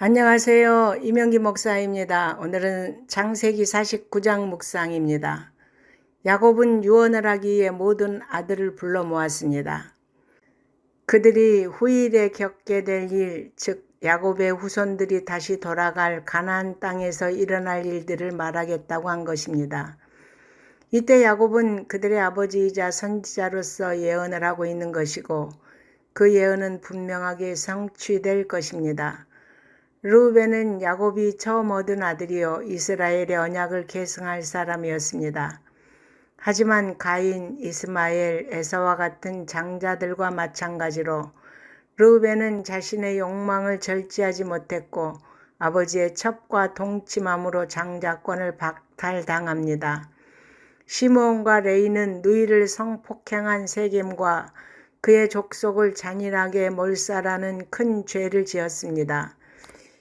안녕하세요. 이명기 목사입니다. 오늘은 창세기 49장 묵상입니다. 야곱은 유언을 하기 위해 모든 아들을 불러 모았습니다. 그들이 후일에 겪게 될 일, 즉 야곱의 후손들이 다시 돌아갈 가나안 땅에서 일어날 일들을 말하겠다고 한 것입니다. 이때 야곱은 그들의 아버지이자 선지자로서 예언을 하고 있는 것이고 그 예언은 분명하게 성취될 것입니다. 루벤은 야곱이 처음 얻은 아들이요 이스라엘의 언약을 계승할 사람이었습니다. 하지만 가인, 이스마엘, 에서와 같은 장자들과 마찬가지로 루벤은 자신의 욕망을 절제하지 못했고 아버지의 첩과 동침함으로 장자권을 박탈당합니다. 시므온과 레이는 누이를 성폭행한 세겜과 그의 족속을 잔인하게 몰살하는 큰 죄를 지었습니다.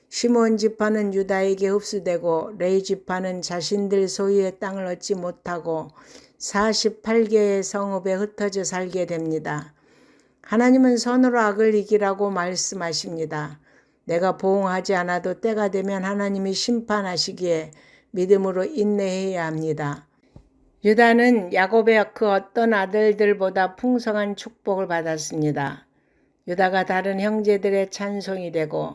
시몬 지파는 유다에게 흡수되고 레이 지파는 자신들 소유의 땅을 얻지 못하고 48개의 성읍에 흩어져 살게 됩니다. 하나님은 선으로 악을 이기라고 말씀하십니다. 내가 보응하지 않아도 때가 되면 하나님이 심판하시기에 믿음으로 인내해야 합니다. 유다는 야곱의 그 어떤 아들들보다 풍성한 축복을 받았습니다. 유다가 다른 형제들의 찬송이 되고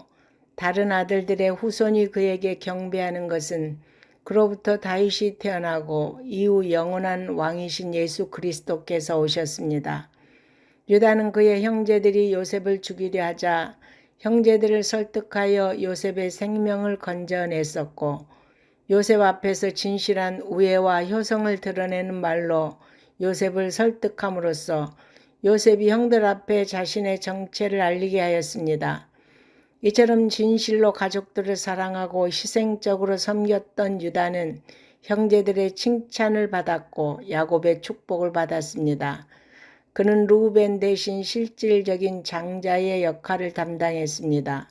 다른 아들들의 후손이 그에게 경배하는 것은 그로부터 다윗이 태어나고 이후 영원한 왕이신 예수 그리스도께서 오셨습니다. 유다는 그의 형제들이 요셉을 죽이려 하자 형제들을 설득하여 요셉의 생명을 건져냈었고 요셉 앞에서 진실한 우애와 효성을 드러내는 말로 요셉을 설득함으로써 요셉이 형들 앞에 자신의 정체를 알리게 하였습니다. 이처럼 진실로 가족들을 사랑하고 희생적으로 섬겼던 유다는 형제들의 칭찬을 받았고 야곱의 축복을 받았습니다. 그는 루벤 대신 실질적인 장자의 역할을 담당했습니다.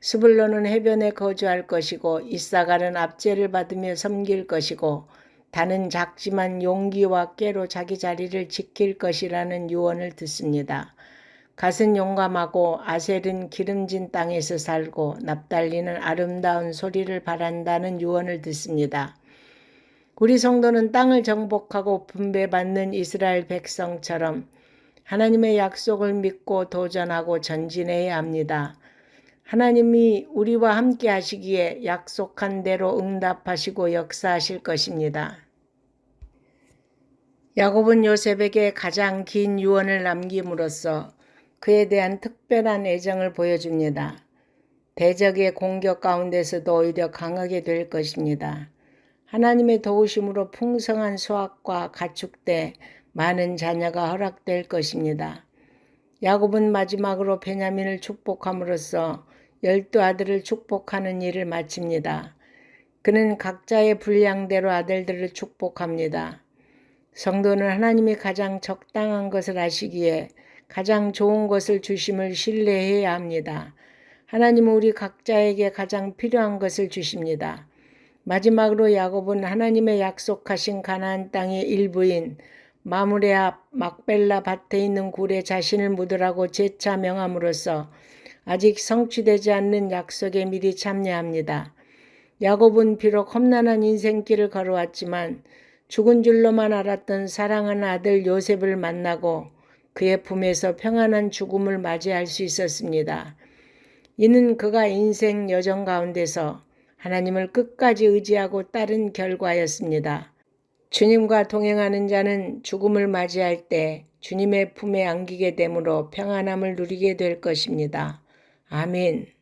스불론은 해변에 거주할 것이고 이사갈은 압제를 받으며 섬길 것이고 다는 작지만 용기와 깨로 자기 자리를 지킬 것이라는 유언을 듣습니다. 갓은 용감하고 아셀은 기름진 땅에서 살고 납달리는 아름다운 소리를 바란다는 유언을 듣습니다. 우리 성도는 땅을 정복하고 분배받는 이스라엘 백성처럼 하나님의 약속을 믿고 도전하고 전진해야 합니다. 하나님이 우리와 함께 하시기에 약속한 대로 응답하시고 역사하실 것입니다. 야곱은 요셉에게 가장 긴 유언을 남김으로써 그에 대한 특별한 애정을 보여줍니다. 대적의 공격 가운데서도 오히려 강하게 될 것입니다. 하나님의 도우심으로 풍성한 수확과 가축대 많은 자녀가 허락될 것입니다. 야곱은 마지막으로 베냐민을 축복함으로써 열두 아들을 축복하는 일을 마칩니다. 그는 각자의 분량대로 아들들을 축복합니다. 성도는 하나님이 가장 적당한 것을 아시기에 가장 좋은 것을 주심을 신뢰해야 합니다. 하나님은 우리 각자에게 가장 필요한 것을 주십니다. 마지막으로 야곱은 하나님의 약속하신 가나안 땅의 일부인 마무레 앞 막벨라 밭에 있는 굴에 자신을 묻으라고 재차 명함으로써 아직 성취되지 않는 약속에 미리 참여합니다. 야곱은 비록 험난한 인생길을 걸어왔지만 죽은 줄로만 알았던 사랑하는 아들 요셉을 만나고 그의 품에서 평안한 죽음을 맞이할 수 있었습니다. 이는 그가 인생 여정 가운데서 하나님을 끝까지 의지하고 따른 결과였습니다. 주님과 동행하는 자는 죽음을 맞이할 때 주님의 품에 안기게 되므로 평안함을 누리게 될 것입니다. 아멘.